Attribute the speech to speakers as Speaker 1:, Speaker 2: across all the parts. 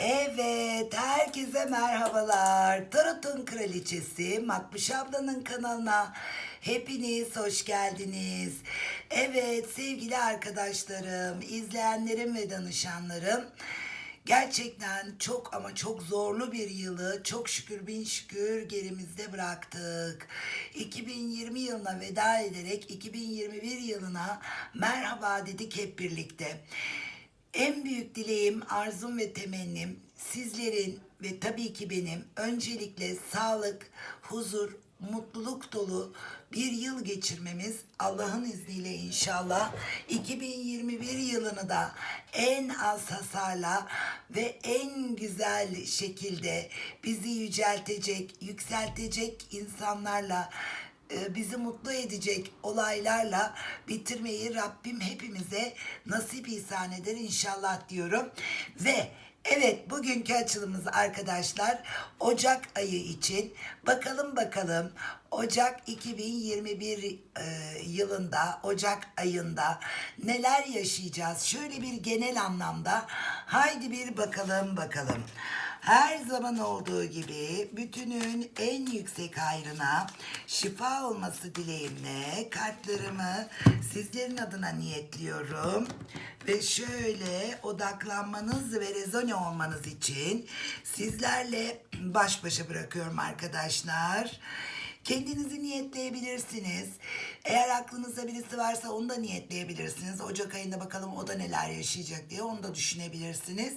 Speaker 1: Evet, herkese merhabalar. Tarot'un kraliçesi Makbuş ablanın kanalına hepiniz hoş geldiniz. Evet sevgili arkadaşlarım, izleyenlerim ve danışanlarım. Gerçekten çok ama çok zorlu bir yılı çok şükür bin şükür gerimizde bıraktık. 2020 yılına veda ederek 2021 yılına merhaba dedik hep birlikte. En büyük dileğim, arzum ve temennim sizlerin ve tabii ki benim öncelikle sağlık, huzur, mutluluk dolu bir yıl geçirmemiz Allah'ın izniyle inşallah. 2021 yılını da en az hasarla ve en güzel şekilde bizi yüceltecek, yükseltecek insanlarla bizi mutlu edecek olaylarla bitirmeyi Rabbim hepimize nasip ihsan eder inşallah diyorum. Ve evet bugünkü açılımımız arkadaşlar Ocak ayı için bakalım bakalım Ocak 2021 e, yılında Ocak ayında neler yaşayacağız? Şöyle bir genel anlamda haydi bir bakalım bakalım. Her zaman olduğu gibi bütünün en yüksek hayrına şifa olması dileğimle kartlarımı sizlerin adına niyetliyorum. Ve şöyle odaklanmanız ve rezone olmanız için sizlerle baş başa bırakıyorum arkadaşlar. Kendinizi niyetleyebilirsiniz. Eğer aklınızda birisi varsa onu da niyetleyebilirsiniz. Ocak ayında bakalım o da neler yaşayacak diye onu da düşünebilirsiniz.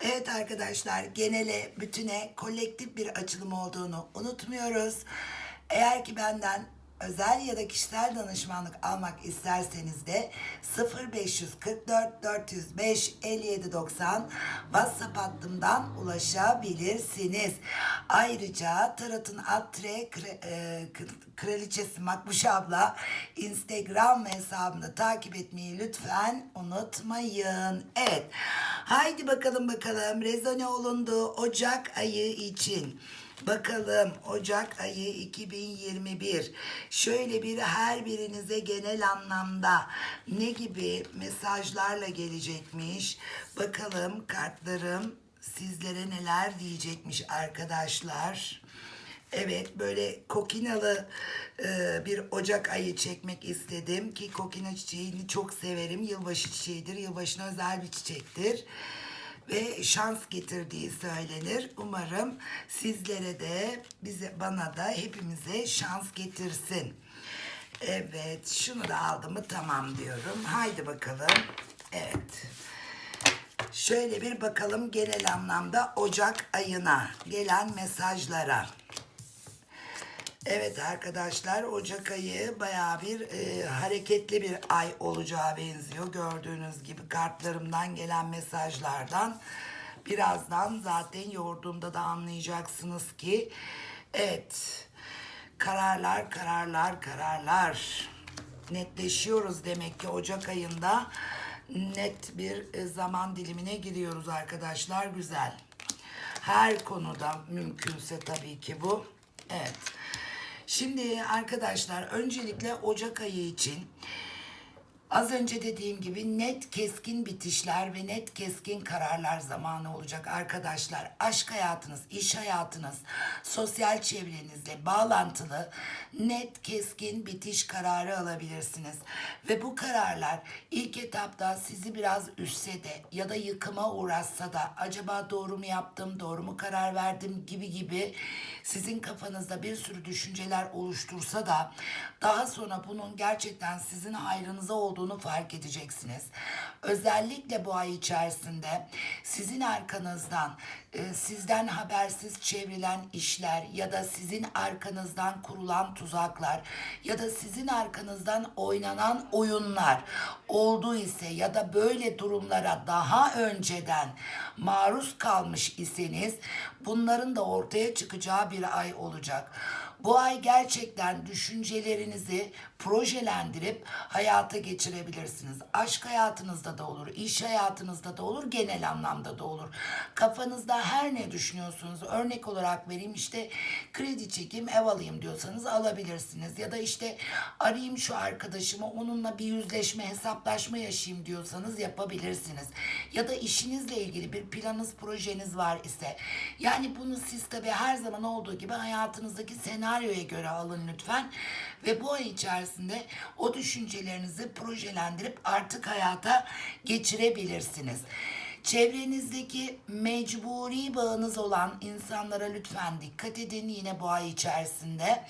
Speaker 1: Evet arkadaşlar genele, bütüne, kolektif bir açılım olduğunu unutmuyoruz. Eğer ki benden özel ya da kişisel danışmanlık almak isterseniz de 0544 405 5790 WhatsApp hattımdan ulaşabilirsiniz. Ayrıca Tarot'un Atre e, Kr- Kraliçesi Makbuş abla Instagram hesabını takip etmeyi lütfen unutmayın. Evet. Haydi bakalım bakalım rezone olundu Ocak ayı için. Bakalım Ocak ayı 2021 şöyle bir her birinize genel anlamda ne gibi mesajlarla gelecekmiş. Bakalım kartlarım sizlere neler diyecekmiş arkadaşlar. Evet böyle kokinalı e, bir Ocak ayı çekmek istedim ki kokina çiçeğini çok severim. Yılbaşı çiçeğidir. Yılbaşına özel bir çiçektir ve şans getirdiği söylenir. Umarım sizlere de bize bana da hepimize şans getirsin. Evet, şunu da aldım mı tamam diyorum. Haydi bakalım. Evet. Şöyle bir bakalım genel anlamda Ocak ayına gelen mesajlara. Evet arkadaşlar Ocak ayı baya bir e, hareketli bir ay olacağı benziyor. Gördüğünüz gibi kartlarımdan gelen mesajlardan birazdan zaten yoğurduğumda da anlayacaksınız ki evet kararlar kararlar kararlar netleşiyoruz demek ki Ocak ayında net bir e, zaman dilimine giriyoruz arkadaşlar güzel. Her konuda mümkünse tabii ki bu. Evet. Şimdi arkadaşlar öncelikle Ocak ayı için az önce dediğim gibi net keskin bitişler ve net keskin kararlar zamanı olacak arkadaşlar. Aşk hayatınız, iş hayatınız, sosyal çevrenizle bağlantılı net keskin bitiş kararı alabilirsiniz. Ve bu kararlar ilk etapta sizi biraz üstse de ya da yıkıma uğratsa da acaba doğru mu yaptım, doğru mu karar verdim gibi gibi sizin kafanızda bir sürü düşünceler oluştursa da daha sonra bunun gerçekten sizin hayrınıza olduğunu fark edeceksiniz. Özellikle bu ay içerisinde sizin arkanızdan e, sizden habersiz çevrilen işler ya da sizin arkanızdan kurulan tuzaklar ya da sizin arkanızdan oynanan oyunlar oldu ise ya da böyle durumlara daha önceden maruz kalmış iseniz bunların da ortaya çıkacağı bir ay olacak. Bu ay gerçekten düşüncelerinizi projelendirip hayata geçirebilirsiniz. Aşk hayatınızda da olur, iş hayatınızda da olur, genel anlamda da olur. Kafanızda her ne düşünüyorsunuz örnek olarak vereyim işte kredi çekeyim ev alayım diyorsanız alabilirsiniz. Ya da işte arayayım şu arkadaşımı onunla bir yüzleşme hesaplaşma yaşayayım diyorsanız yapabilirsiniz. Ya da işinizle ilgili bir planınız projeniz var ise yani bunu siz tabii her zaman olduğu gibi hayatınızdaki senaryoya göre alın lütfen. Ve bu ay içerisinde o düşüncelerinizi projelendirip artık hayata geçirebilirsiniz. Çevrenizdeki mecburi bağınız olan insanlara lütfen dikkat edin yine bu ay içerisinde.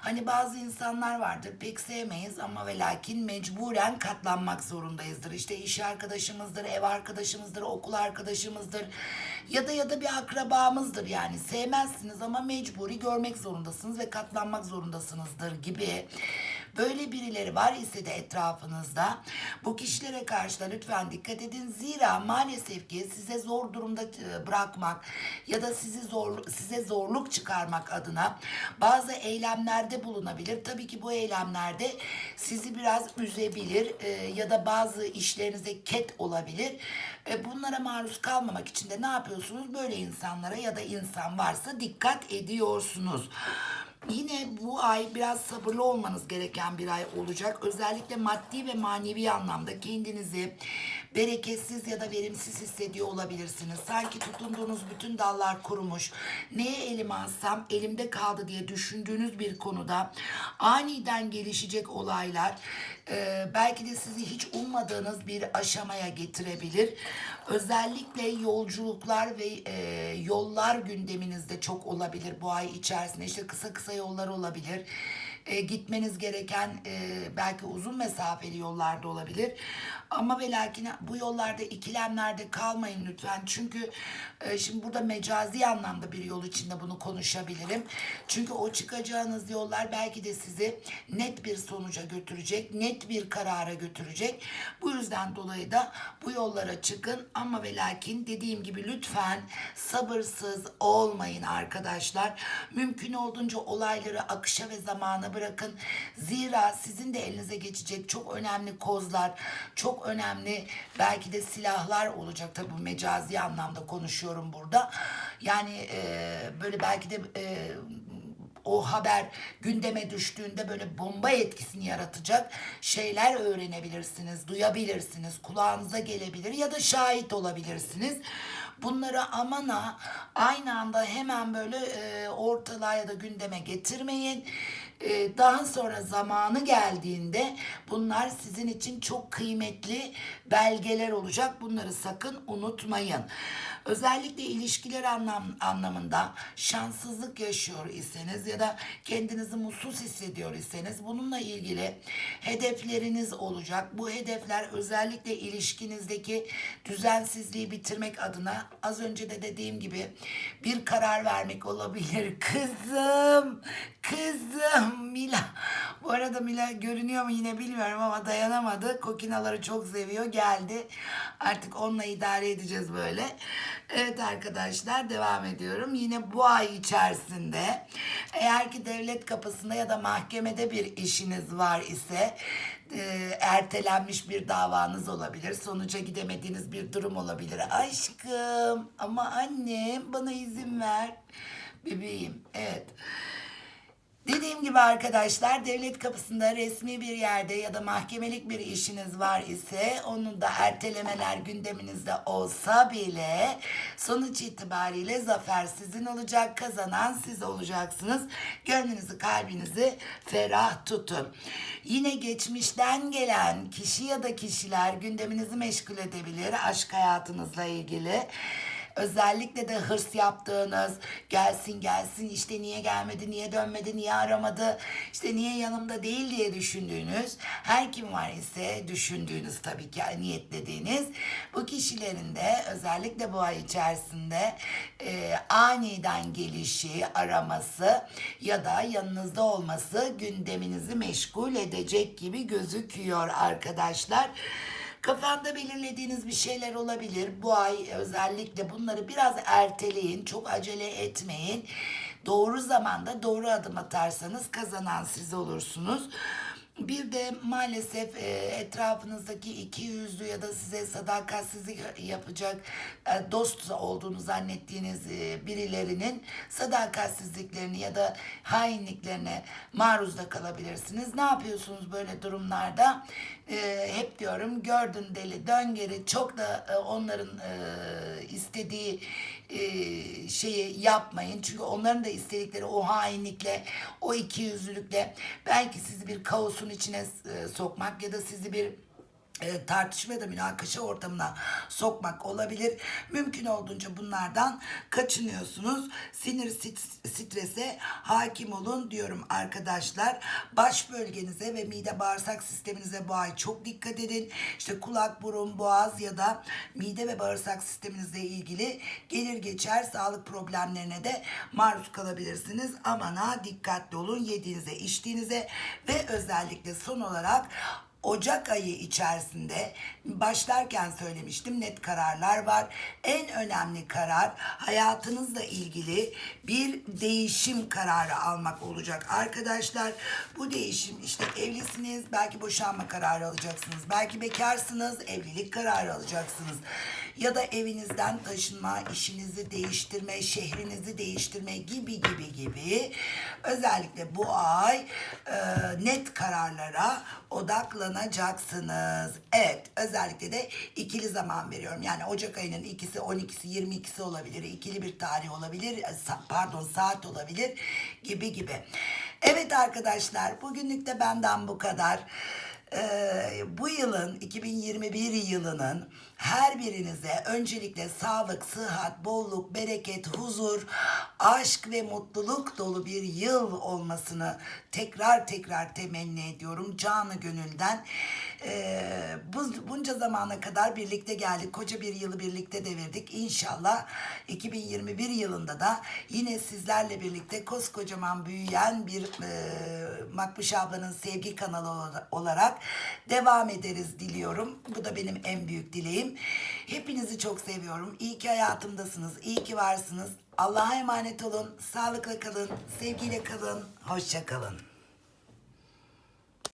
Speaker 1: Hani bazı insanlar vardır pek sevmeyiz ama ve lakin mecburen katlanmak zorundayızdır. İşte iş arkadaşımızdır, ev arkadaşımızdır, okul arkadaşımızdır ya da ya da bir akrabamızdır yani sevmezsiniz ama mecburi görmek zorundasınız ve katlanmak zorundasınızdır gibi. Böyle birileri var ise de etrafınızda bu kişilere karşı da lütfen dikkat edin. Zira maalesef ki size zor durumda e, bırakmak ya da sizi zor size zorluk çıkarmak adına bazı eylemlerde bulunabilir. Tabii ki bu eylemlerde sizi biraz üzebilir e, ya da bazı işlerinize ket olabilir. E, bunlara maruz kalmamak için de ne yapıyorsunuz? Böyle insanlara ya da insan varsa dikkat ediyorsunuz. Yine bu ay biraz sabırlı olmanız gereken bir ay olacak. Özellikle maddi ve manevi anlamda kendinizi bereketsiz ya da verimsiz hissediyor olabilirsiniz. Sanki tutunduğunuz bütün dallar kurumuş. Neye elime alsam elimde kaldı diye düşündüğünüz bir konuda aniden gelişecek olaylar e, belki de sizi hiç ummadığınız bir aşamaya getirebilir. Özellikle yolculuklar ve e, yollar gündeminizde çok olabilir bu ay içerisinde. İşte kısa kısa yollar olabilir. E, gitmeniz gereken e, belki uzun mesafeli yollarda olabilir. Ama ve lakin bu yollarda ikilemlerde kalmayın lütfen. Çünkü e, şimdi burada mecazi anlamda bir yol içinde bunu konuşabilirim. Çünkü o çıkacağınız yollar belki de sizi net bir sonuca götürecek, net bir karara götürecek. Bu yüzden dolayı da bu yollara çıkın ama ve lakin dediğim gibi lütfen sabırsız olmayın arkadaşlar. Mümkün olduğunca olayları akışa ve zamana bırakın. Zira sizin de elinize geçecek çok önemli kozlar, çok önemli belki de silahlar olacak. Tabii bu mecazi anlamda konuşuyorum burada. Yani e, böyle belki de e, o haber gündeme düştüğünde böyle bomba etkisini yaratacak şeyler öğrenebilirsiniz, duyabilirsiniz, kulağınıza gelebilir ya da şahit olabilirsiniz. Bunları amana aynı anda hemen böyle e, ortalığa ya da gündeme getirmeyin. E, daha sonra zamanı geldiğinde bunlar sizin için çok kıymetli belgeler olacak. Bunları sakın unutmayın. Özellikle ilişkiler anlam, anlamında şanssızlık yaşıyor iseniz ya da kendinizi mutsuz hissediyor iseniz bununla ilgili hedefleriniz olacak. Bu hedefler özellikle ilişkinizdeki düzensizliği bitirmek adına az önce de dediğim gibi bir karar vermek olabilir. Kızım, kızım Mila. Bu arada Mila görünüyor mu yine bilmiyorum ama dayanamadı. Kokinaları çok seviyor. Geldi. Artık onunla idare edeceğiz böyle. Evet arkadaşlar devam ediyorum. Yine bu ay içerisinde eğer ki devlet kapısında ya da mahkemede bir işiniz var ise e, ertelenmiş bir davanız olabilir. Sonuca gidemediğiniz bir durum olabilir. Aşkım ama annem bana izin ver. Bebeğim evet. Dediğim gibi arkadaşlar devlet kapısında resmi bir yerde ya da mahkemelik bir işiniz var ise onun da ertelemeler gündeminizde olsa bile sonuç itibariyle zafer sizin olacak kazanan siz olacaksınız. Gönlünüzü kalbinizi ferah tutun. Yine geçmişten gelen kişi ya da kişiler gündeminizi meşgul edebilir aşk hayatınızla ilgili. Özellikle de hırs yaptığınız gelsin gelsin işte niye gelmedi, niye dönmedi, niye aramadı, işte niye yanımda değil diye düşündüğünüz her kim var ise düşündüğünüz tabii ki niyetlediğiniz bu kişilerin de özellikle bu ay içerisinde e, aniden gelişi, araması ya da yanınızda olması gündeminizi meşgul edecek gibi gözüküyor arkadaşlar. Kafanda belirlediğiniz bir şeyler olabilir. Bu ay özellikle bunları biraz erteleyin. Çok acele etmeyin. doğru zamanda doğru adım atarsanız kazanan siz olursunuz. Bir de maalesef e, etrafınızdaki iki yüzlü ya da size sadakatsizlik yapacak e, dost olduğunu zannettiğiniz e, birilerinin sadakatsizliklerini ya da hainliklerine maruz da kalabilirsiniz. Ne yapıyorsunuz böyle durumlarda? Hep diyorum gördün deli dön geri çok da onların istediği şeyi yapmayın. Çünkü onların da istedikleri o hainlikle, o ikiyüzlülükle belki sizi bir kaosun içine e, sokmak ya da sizi bir e, tartışma ya da münakaşa ortamına sokmak olabilir. Mümkün olduğunca bunlardan kaçınıyorsunuz. Sinir strese hakim olun diyorum arkadaşlar. Baş bölgenize ve mide bağırsak sisteminize bu ay çok dikkat edin. İşte kulak, burun, boğaz ya da mide ve bağırsak sisteminizle ilgili gelir geçer sağlık problemlerine de maruz kalabilirsiniz. Aman ha dikkatli olun yediğinize, içtiğinize ve özellikle son olarak Ocak ayı içerisinde başlarken söylemiştim net kararlar var. En önemli karar hayatınızla ilgili bir değişim kararı almak olacak arkadaşlar. Bu değişim işte evlisiniz belki boşanma kararı alacaksınız. Belki bekarsınız evlilik kararı alacaksınız. Ya da evinizden taşınma, işinizi değiştirme, şehrinizi değiştirme gibi gibi gibi. Özellikle bu ay e, net kararlara odaklanacaksınız. Evet özellikle de ikili zaman veriyorum. Yani Ocak ayının ikisi 12'si 22'si olabilir. ikili bir tarih olabilir. e, Pardon saat olabilir gibi gibi. Evet arkadaşlar bugünlük de benden bu kadar. Ee, bu yılın 2021 yılının her birinize öncelikle sağlık, sıhhat, bolluk, bereket, huzur, aşk ve mutluluk dolu bir yıl olmasını tekrar tekrar temenni ediyorum canı gönülden. Ee, bu, bunca zamana kadar birlikte geldik. Koca bir yılı birlikte devirdik. İnşallah 2021 yılında da yine sizlerle birlikte koskocaman büyüyen bir e, Makbuş ablanın sevgi kanalı ola- olarak devam ederiz diliyorum. Bu da benim en büyük dileğim. Hepinizi çok seviyorum. İyi ki hayatımdasınız. İyi ki varsınız. Allah'a emanet olun. Sağlıkla kalın. Sevgiyle kalın. Hoşça kalın.